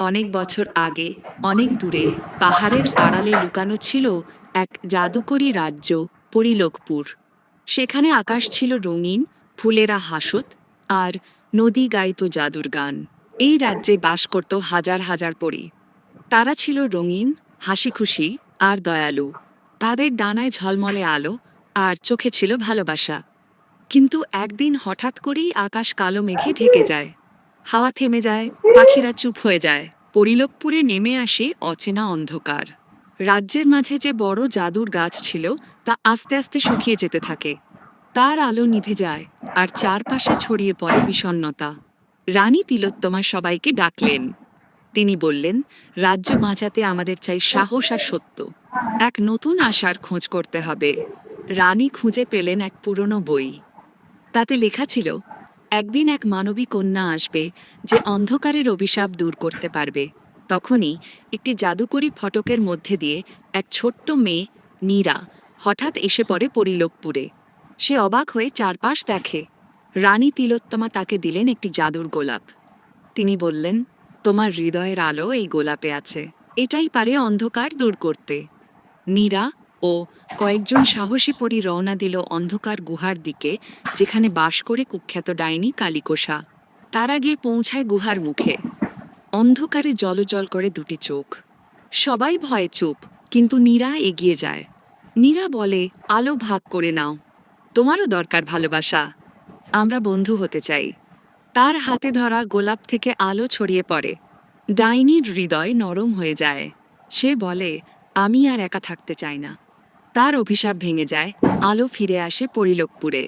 অনেক বছর আগে, অনেক দূরে, পাহাড়ের আড়ালে লুকানো ছিল এক জাদুকরী রাজ্য, পরিলোকপুর। সেখানে আকাশ ছিল রঙিন, ফুলেরা হাসত আর নদী গাইত জাদুর গান। এই রাজ্যে বাস করত হাজার হাজার পরী। তারা ছিল রঙিন হাসি খুশি আর দয়ালু। তাদের ডানায় ঝলমলে আলো আর চোখে ছিল ভালোবাসা। কিন্তু একদিন হঠাৎ করেই আকাশ কালো মেঘে ঢেকে যায়। হাওয়া থেমে যায়, পাখিরা চুপ হয়ে যায়। পরিলোকপুরে নেমে আসে অচেনা অন্ধকার। রাজ্যের মাঝে যে বড় জাদুর গাছ ছিল, তা আস্তে আস্তে শুকিয়ে যেতে থাকে। তার আলো নিভে যায়, আর চারপাশে ছড়িয়ে পড়ে বিষণ্ণতা। রানী তিলোত্তমা সবাইকে ডাকলেন। তিনি বললেন, রাজ্য বাঁচাতে আমাদের চাই সাহস আর সত্য। এক নতুন আশার খোঁজ করতে হবে। রানী খুঁজে পেলেন এক পুরনো বই। তাতে লেখা ছিল একদিন এক মানবী কন্যা আসবে যে অন্ধকারের অভিশাপ দূর করতে পারবে। তখনই একটি জাদুকরী ফটকের মধ্যে দিয়ে এক ছোট্ট মেয়ে, নীরা, হঠাৎ এসে পড়ে পরিলোকপুরে। সে অবাক হয়ে চারপাশ দেখে। রানী তিলোত্তমা তাকে দিলেন একটি জাদুর গোলাপ। তিনি বললেন, তোমার হৃদয়ের আলো এই গোলাপে আছে। এটাই পারে অন্ধকার দূর করতে। নীরা ও কয়েকজন সাহসী পরি রওনা দিল অন্ধকার গুহার দিকে, যেখানে বাস করে কুখ্যাত ডাইনি কালিকোষা। তারা গিয়ে পৌঁছায় গুহার মুখে। অন্ধকারে জলজল করে দুটি চোখ। সবাই ভয়ে চুপ, কিন্তু নীরা এগিয়ে যায়। নীরা বলে, আলো ভাগ করে নাও। তোমারও দরকার ভালোবাসা। আমরা বন্ধু হতে চাই। তার হাতে ধরা গোলাপ থেকে আলো ছড়িয়ে পড়ে। ডাইনির হৃদয় নরম হয়ে যায়। সে বলে, আমি আর একা থাকতে চাই না। তার অভিশাপ ভেঙে যায়। আলো ফিরে আসে পরিলোকপুরে।